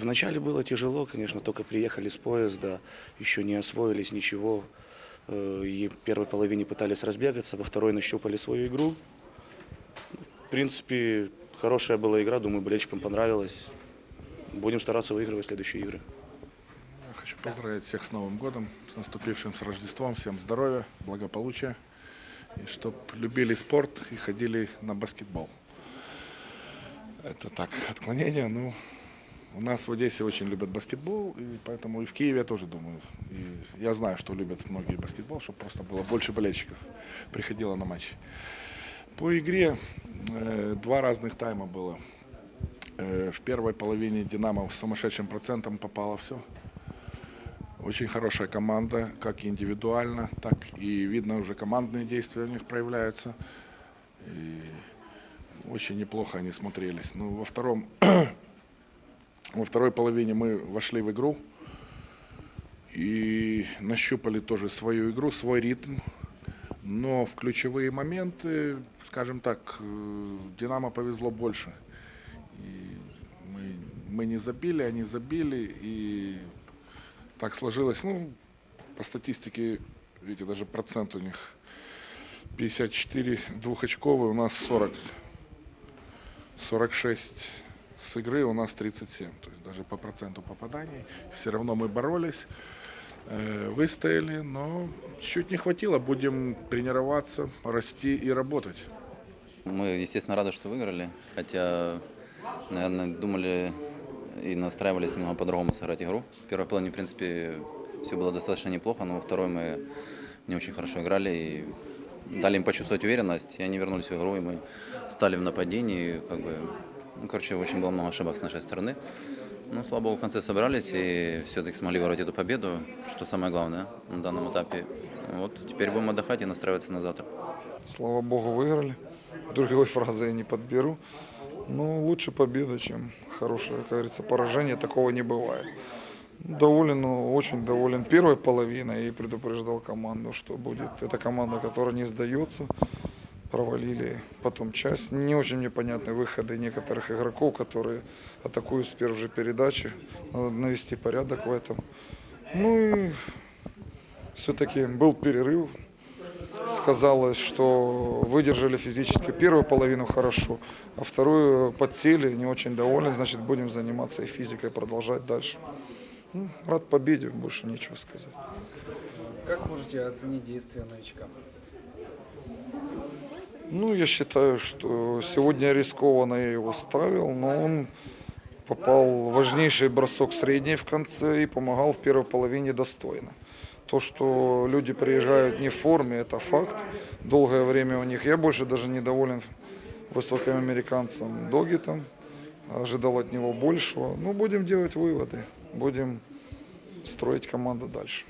Вначале было тяжело, конечно, только приехали с поезда, еще не освоились ничего. Э, И в первой половине пытались разбегаться, во второй нащупали свою игру. В принципе, хорошая была игра, думаю, болельщикам понравилось. Будем стараться выигрывать следующие игры. Я хочу поздравить всех с Новым годом, с наступившим, с Рождеством. Всем здоровья, благополучия. И чтоб любили спорт и ходили на баскетбол. Это так, отклонение. Ну, у нас в Одессе очень любят баскетбол, и поэтому и в Киеве тоже думаю. И я знаю, что любят многие баскетбол, чтобы просто было больше болельщиков приходило на матчи. По игре э, два разных тайма было. Э, в первой половине Динамо с сумасшедшим процентом попало все. Очень хорошая команда, как индивидуально, так и видно уже командные действия у них проявляются. И очень неплохо они смотрелись. Ну, во втором, во второй половине мы вошли в игру и нащупали тоже свою игру, свой ритм. Но в ключевые моменты, скажем так, э, Динамо повезло больше. И мы, мы не забили, они забили, и так сложилось. Ну, по статистике, видите, даже процент у них 54 двухочковый, у нас 40, 46 с игры, у нас 37. То есть даже по проценту попаданий. Все равно мы боролись, э, выстояли, но чуть не хватило. Будем тренироваться, расти и работать. Мы, естественно, рады, что выиграли, хотя, наверное, думали и настраивались немного по-другому сыграть игру. В первой половине, в принципе, все было достаточно неплохо, но во второй мы не очень хорошо играли и дали им почувствовать уверенность, и они вернулись в игру, и мы стали в нападении, как бы, ну, короче, очень было много ошибок с нашей стороны. Ну, слава богу, в конце собрались и все-таки смогли ворвать эту победу, что самое главное на данном этапе. Вот теперь будем отдыхать и настраиваться на завтра. Слава богу, выиграли. Другой фразы я не подберу. Но лучше победа, чем хорошее, как говорится, поражение. Такого не бывает. Доволен, ну, очень доволен первой половиной и предупреждал команду, что будет. Это команда, которая не сдается. Провалили потом часть. Не очень мне понятны выходы некоторых игроков, которые атакуют с первой же передачи. Надо навести порядок в этом. Ну и все-таки был перерыв. Сказалось, что выдержали физически первую половину хорошо, а вторую подсели, не очень довольны, значит будем заниматься и физикой, продолжать дальше. Ну, рад победе, больше нечего сказать. Как можете оценить действия новичка? Ну, я считаю, что сегодня рискованно я его ставил, но он попал в важнейший бросок средний в конце и помогал в первой половине достойно. То, что люди приезжают не в форме, это факт. Долгое время у них. Я больше даже недоволен высоким американцем Догитом. Ожидал от него большего. Ну, будем делать выводы. Будем строить команду дальше.